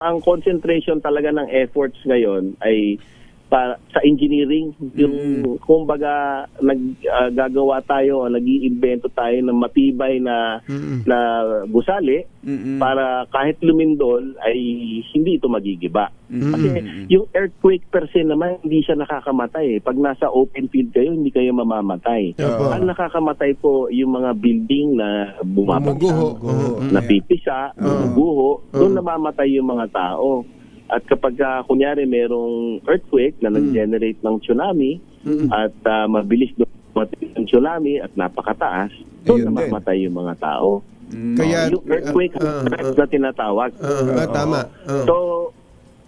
ang concentration talaga ng efforts ngayon ay para sa engineering yung kumbaga naggagawa tayo o nag-iimbento tayo ng matibay na Mm-mm. na gusali Mm-mm. para kahit lumindol ay hindi ito magigiba. Kasi yung earthquake per se naman hindi siya nakakamatay. eh. Pag nasa open field kayo, hindi kayo mamamatay. Opo. Ang nakakamatay po yung mga building na bumabagsak napipisa, gumuguho, doon namamatay yung mga tao. At kapag ah, kunyari merong earthquake na nag-generate ng tsunami at ah, mabilis dumating ang tsunami at napakataas, doon Ayun din. namamatay yung mga tao. Kaya, yung earthquake ah, hazards na tinatawag. ah, ah, tama. Ah. So,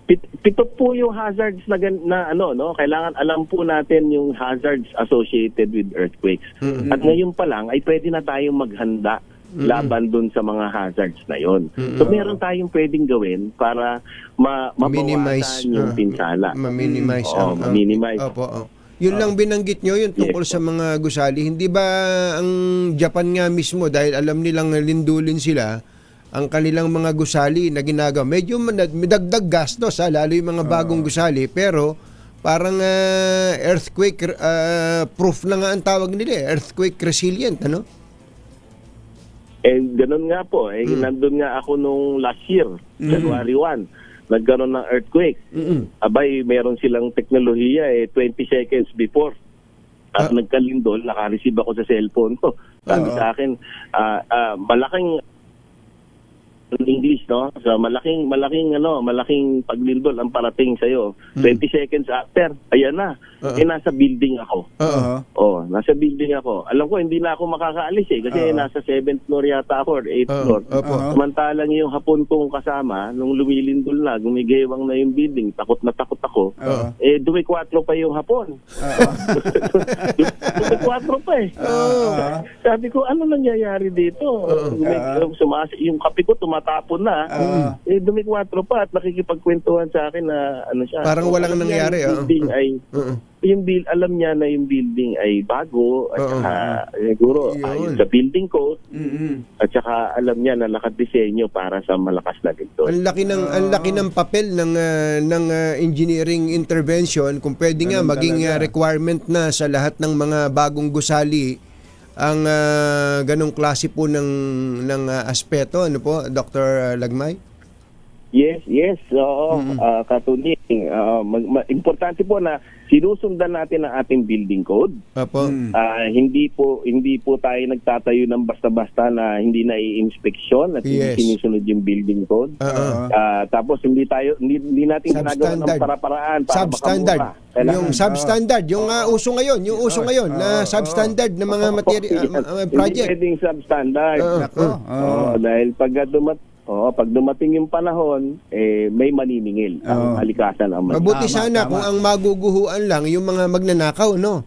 pit- pito po yung hazards na, gan- na ano, no? Kailangan alam po natin yung hazards associated with earthquakes. At ngayon pa lang ay pwede na tayong maghanda laban dun sa mga hazards na yon. So meron tayong pwedeng gawin para ma mabawasan yung ah, pinsala. ma-minimize Oo, ang- ma-minimize. Opo, oh. Yun lang binanggit nyo, yung tungkol sa mga gusali. Hindi ba ang Japan nga mismo, dahil alam nilang lindulin sila, ang kanilang mga gusali na ginagawa, medyo dagdag gastos, ha, lalo yung mga bagong gusali, pero parang ah, earthquake ah, proof na nga ang tawag nila, eh, earthquake resilient, ano? Eh, ganun nga po. Eh, nandun nga ako nung last year, January 1. Nagkaroon ng earthquake. Abay, meron silang teknolohiya eh, 20 seconds before. At nagkalindol, naka-receive ako sa cellphone ko. Sabi sa akin, ah, ah, malaking in English, no? So, malaking, malaking, ano, malaking paglindol ang parating sa'yo. 20 seconds after, ayan na. Eh, nasa building ako. Oo. Nasa building ako. Alam ko hindi na ako makakaalis eh kasi nasa 7th floor yata ako or 8th Oo, floor. opo. Samantalang yung hapon kong kasama, nung lumilindol na, gumigewang na yung building, takot na takot ako. Oo. Eh, duwi 4 pa yung hapon. duwi 4 pa eh. Sabi ko, ano nangyayari dito? Gumi- sumas- yung kape ko tumatapon na. Eh, dumi 4 pa at nakikipagkwentuhan sa akin na ano siya. Parang So, walang nangyari, Yung building ay Oo. yung build, alam niya na yung building ay bago at Oo. saka siguro Yun. ayon sa building code Mm-mm. at saka alam niya na nakadisenyo para sa malakas na lindol. Ang laki ng ang laki ng papel ng ah, ng ah, engineering intervention kung pwede nga Ganun maging ah, talaga. requirement na sa lahat ng mga bagong gusali ang ah, ganong klase po ng ng ah, aspeto ano po Dr. Lagmay? Yes, yes. Oo, ah, katuning. Ah, mag- ma- importante po na sinusundan natin ang ating building code. Mm. Ah, hindi po hindi po tayo nagtatayo ng basta-basta na hindi na i-inspeksyon at Yes. hindi sinusunod yung building code. Oo. Ah, tapos hindi tayo hindi, hindi natin ginagawa ng para-paraan para substandard. Kailangan- Yung substandard, yung ah, uso ngayon, yung uso ngayon na substandard na mga material Yan. ah, Hindi project. pwedeng substandard. Oo. Nako. Oo, dahil pag dumat oh, pag dumating yung panahon, eh may maniningil ang Oo. kalikasan ang mag- Mabuti Tama, sana tama. kung ang maguguhuan lang yung mga magnanakaw, no?